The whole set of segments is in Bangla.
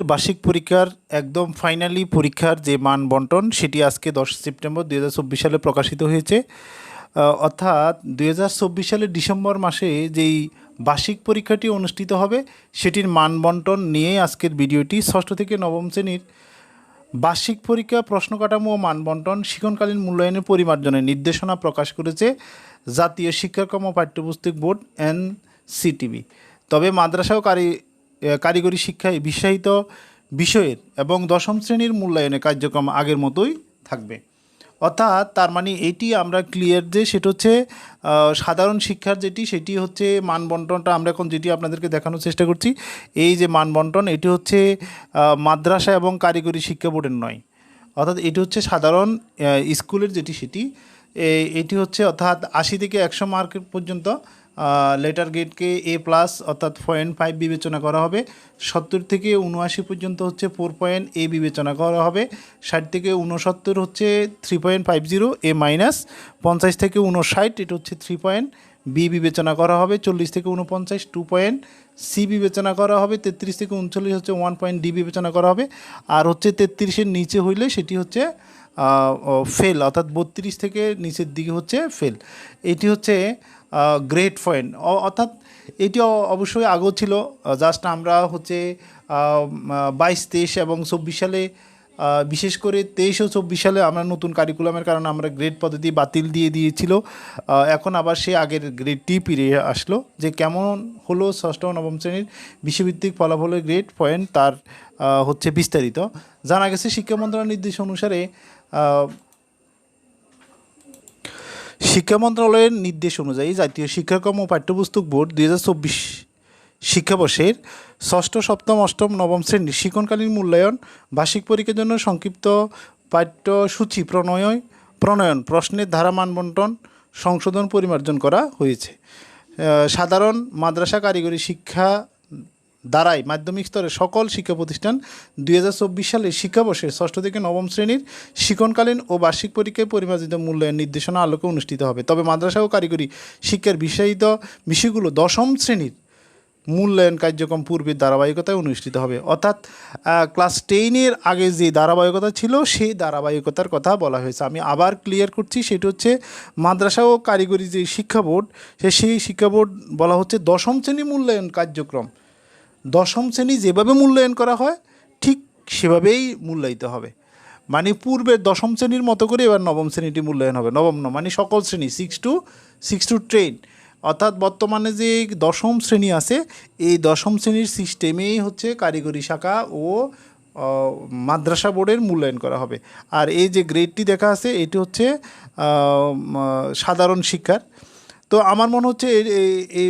বার্ষিক পরীক্ষার একদম ফাইনালি পরীক্ষার যে মান বন্টন, সেটি আজকে দশ সেপ্টেম্বর দুই হাজার চব্বিশ সালে প্রকাশিত হয়েছে। অর্থাৎ দুই হাজার চব্বিশ সালের ডিসেম্বর মাসে যেই বার্ষিক পরীক্ষাটি অনুষ্ঠিত হবে, সেটির মান বন্টন নিয়ে আজকের ভিডিওটি ষষ্ঠ থেকে নবম শ্রেণির বার্ষিক পরীক্ষা, প্রশ্ন কাঠামো ও মানবন্টন শিক্ষণকালীন মূল্যায়নের পরিমার্জনের নির্দেশনা প্রকাশ করেছে জাতীয় শিক্ষাক্রম পাঠ্যপুস্তক বোর্ড এন সিটিভি তবে মাদ্রাসা ও কারি কারিগরি শিক্ষায় বিশ্বায়িত বিষয়ের এবং দশম শ্রেণির মূল্যায়নের কার্যক্রম আগের মতোই থাকবে। অর্থাৎ তার মানে এটি আমরা ক্লিয়ার যে সেটা হচ্ছে সাধারণ শিক্ষার যেটি, সেটি হচ্ছে মানবন্টনটা আমরা এখন যেটি আপনাদেরকে দেখানোর চেষ্টা করছি, এই যে মানবন্টন, এটি হচ্ছে মাদ্রাসা এবং কারিগরি শিক্ষা বোর্ডের নয়। অর্থাৎ এটি হচ্ছে সাধারণ স্কুলের যেটি সেটি এটি হচ্ছে অর্থাৎ আশি থেকে একশো মার্ক পর্যন্ত লেটার গ্রেডকে এ প্লাস অর্থাৎ পয়েন্ট ফাইভ বিবেচনা করা হবে। সত্তর থেকে উনআশি পর্যন্ত হচ্ছে ফোর পয়েন্ট এ বিবেচনা করা হবে। ষাট থেকে উনসত্তর হচ্ছে three point five zero A minus পঞ্চাশ থেকে উনষাট এটা হচ্ছে থ্রি পয়েন্ট বি বিবেচনা করা হবে। চল্লিশ থেকে উনপঞ্চাশ টু পয়েন্ট সি বিবেচনা করা হবে। তেত্রিশ থেকে উনচল্লিশ হচ্ছে ওয়ান পয়েন্ট ডি বিবেচনা করা হবে। আর হচ্ছে তেত্রিশের নিচে হইলে সেটি হচ্ছে ফেল, অর্থাৎ বত্রিশ থেকে নিচের দিকে হচ্ছে ফেল। এটি হচ্ছে গ্রেট পয়েন্ট। অর্থাৎ এটি অবশ্যই আগেও ছিল। জাস্ট আমরা হচ্ছে বাইশ, তেইশ এবং চব্বিশ সালে বিশেষ করে তেইশ ও চব্বিশ সালে আমরা নতুন কারিকুলামের কারণে আমরা গ্রেড পদ্ধতি বাতিল দিয়ে দিয়েছিল। এখন আবার সে আগের গ্রেডটি ফিরে আসলো যে কেমন হলো ষষ্ঠ নবম শ্রেণির বিশ্বভিত্তিক ফলাফলের গ্রেড পয়েন্ট তার হচ্ছে বিস্তারিত। জানা গেছে শিক্ষা মন্ত্রণালয়ের নির্দেশ অনুসারে শিক্ষা মন্ত্রণালয়ের নির্দেশ অনুযায়ী জাতীয় শিক্ষাক্রম ও পাঠ্যপুস্তক বোর্ড দুই হাজার চব্বিশ শিক্ষাবর্ষের ষষ্ঠ, সপ্তম, অষ্টম, নবম শ্রেণির শিক্ষণকালীন মূল্যায়ন, বার্ষিক পরীক্ষার জন্য সংক্ষিপ্ত পাঠ্যসূচি প্রণয় প্রণয়ন, প্রশ্নের ধারা মানবন্টন সংশোধন পরিমার্জন করা হয়েছে। সাধারণ মাদ্রাসা কারিগরি শিক্ষা দ্বারাই মাধ্যমিক স্তরের সকল শিক্ষা প্রতিষ্ঠান দুই হাজার চব্বিশ সালের শিক্ষাবর্ষের ষষ্ঠ থেকে নবম শ্রেণির শিক্ষণকালীন ও বার্ষিক পরীক্ষায় পরিমার্জিত মূল্যায়ন নির্দেশনা আলোকে অনুষ্ঠিত হবে। তবে মাদ্রাসা ও কারিগরি শিক্ষার বিষয়িত বিষয়গুলো দশম শ্রেণির মূল্যায়ন কার্যক্রম পূর্বের ধারাবাহিকতায় অনুষ্ঠিত হবে। অর্থাৎ ক্লাস টেনের আগে যে ধারাবাহিকতা ছিল, সেই ধারাবাহিকতার কথা বলা হয়েছে। আমি আবার ক্লিয়ার করছি, সেটা হচ্ছে মাদ্রাসা ও কারিগরি যে শিক্ষা বোর্ড, সে সেই শিক্ষা বোর্ড বলা হচ্ছে দশম শ্রেণি মূল্যায়ন কার্যক্রম। দশম শ্রেণি যেভাবে মূল্যায়ন করা হয়, ঠিক সেভাবেই মূল্যায়িত হবে। মানে পূর্বের দশম শ্রেণির মতো করে এবার নবম শ্রেণীটি মূল্যায়ন হবে। নবম মানে সকল শ্রেণি six to six to ten অর্থাৎ বর্তমানে যে দশম শ্রেণি আছে, এই দশম শ্রেণির সিস্টেমেই হচ্ছে কারিগরি শাখা ও মাদ্রাসা বোর্ডের মূল্যায়ন করা হবে। আর এই যে গ্রেডটি দেখা আছে, এটি হচ্ছে সাধারণ শিক্ষার। তো আমার মনে হচ্ছে এই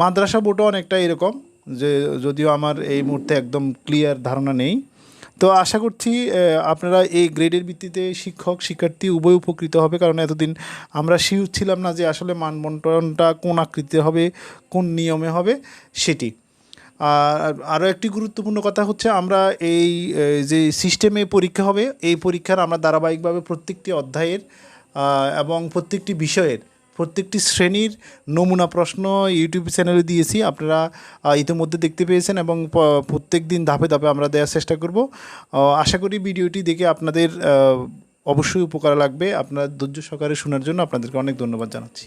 মাদ্রাসা বোর্ডও অনেকটা এরকম, যে যদিও আমার এই মুহূর্তে একদম ক্লিয়ার ধারণা নেই। তো আশা করছি আপনারা এই গ্রেডের ভিত্তিতে শিক্ষক, শিক্ষার্থী উভয় উপকৃত হবে। কারণ এতদিন আমরা শিওর ছিলাম না যে আসলে মানবন্টনটা কোন আকৃতিতে হবে, কোন নিয়মে হবে সেটি। আর আরও একটি গুরুত্বপূর্ণ কথা হচ্ছে, আমরা এই যে সিস্টেমে পরীক্ষা হবে, এই পরীক্ষার আমরা ধারাবাহিকভাবে প্রত্যেকটি অধ্যায়ের এবং প্রত্যেকটি বিষয়ের প্রত্যেকটি শ্রেণির নমুনা প্রশ্ন ইউটিউব চ্যানেলে দিয়েছি। আপনারা ইতিমধ্যে দেখতে পেয়েছেন এবং প্রত্যেক দিন ধাপে ধাপে আমরা দেওয়ার চেষ্টা করব। আশা করি ভিডিওটি দেখে আপনাদের অবশ্যই উপকার লাগবে। আপনার ধৈর্য সহকারে শোনার জন্য আপনাদেরকে অনেক ধন্যবাদ জানাচ্ছি।